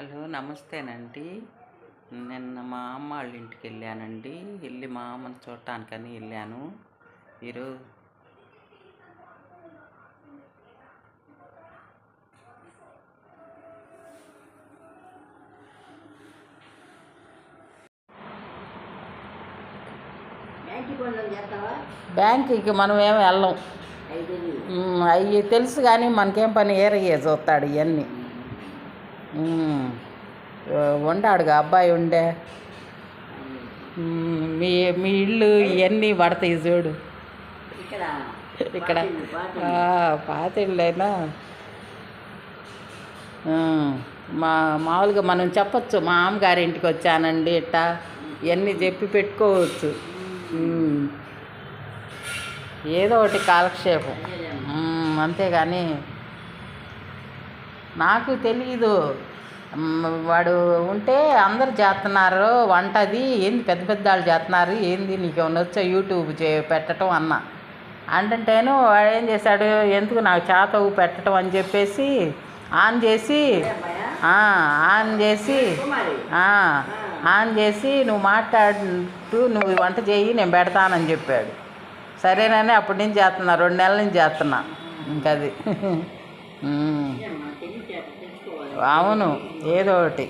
Hello నమస్తేనండి. నిన్న మా అమ్మ వాళ్ళ ఇంటికి వెళ్ళానండి. వెళ్ళి మా అమ్మని చూడటానికని వెళ్ళాను. చేస్తావా? బ్యాంకుకి మనం ఏమి వెళ్ళం. అవి తెలుసు కానీ మనకేం పని ఏరయ్యే చూస్తాడు ఇవన్నీ. ఉండాడుగా అబ్బాయి ఉండే మీ మీ ఇల్లు ఇవన్నీ పడతాయి చూడు. ఇక్కడ. పాత ఇళ్ళైనా మా మామూలుగా మనం చెప్పొచ్చు మా అమ్మగారి ఇంటికి వచ్చానండి ఇట్టా. ఇవన్నీ చెప్పి పెట్టుకోవచ్చు. ఏదో ఒకటి కాలక్షేపం. అంతేగాని నాకు తెలీదు. వాడు ఉంటే అందరు చేస్తున్నారు వంట అది ఏంది పెద్ద పెద్ద వాళ్ళు చేస్తున్నారు ఏంది నీకు ఏమైనా వచ్చా యూట్యూబ్ చే పెట్టడం అన్న. అంటేను వాడు ఏం చేశాడు ఎందుకు నాకు చేతవు పెట్టడం అని చెప్పేసి ఆన్ చేసి ఆన్ చేసి ఆన్ చేసి నువ్వు మాట్లాడుతూ నువ్వు వంట చేయి నేను పెడతానని చెప్పాడు. సరేనని అప్పటి నుంచి చేస్తున్నా రెండు నెలల నుంచి చేస్తున్నా ఇంకది. అవును ఏదో ఒకటి.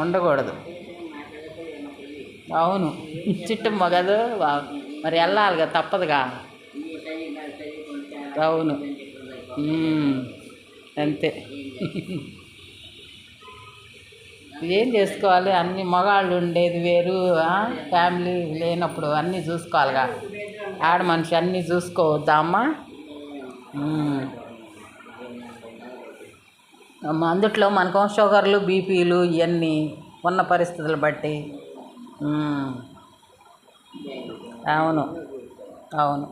ఉండకూడదు. అవును. చిట్టమ్మ మగదు మరి వెళ్ళాలి కదా తప్పదుగా. అవును. అంతే. ఏం చేసుకోవాలి? అన్ని మగాళ్ళు ఉండేది వేరు ఫ్యామిలీ లేనప్పుడు అన్నీ చూసుకోవాలిగా. ఆడ మనిషి అన్నీ చూసుకోవద్దా అమ్మా? అమ్మ, అందుట్లో మనకు షుగర్లు బీపీలు ఇవన్నీ ఉన్న పరిస్థితులు బట్టి. అవును. అవును.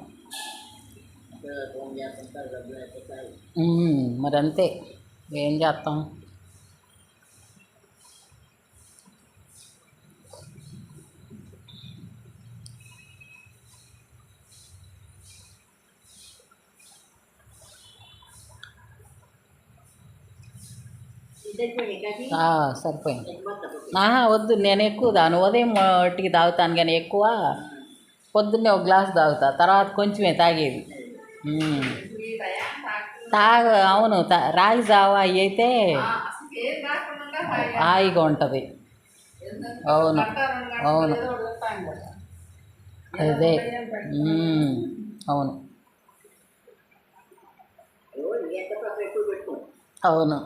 మరి అంతే ఏం చేస్తాం? సరిపోయింది. ఆహా వద్దు నేను ఎక్కువ తాను ఉదయం మట్టికి తాగుతాను కానీ ఎక్కువ పొద్దున్నే ఒక గ్లాస్ తాగుతా. తర్వాత కొంచెమే తాగేది. తాగ అవును తా- రాగి జావా అవి అయితే హాయిగా ఉంటుంది. అవును అవును. అదే అవును. అవును.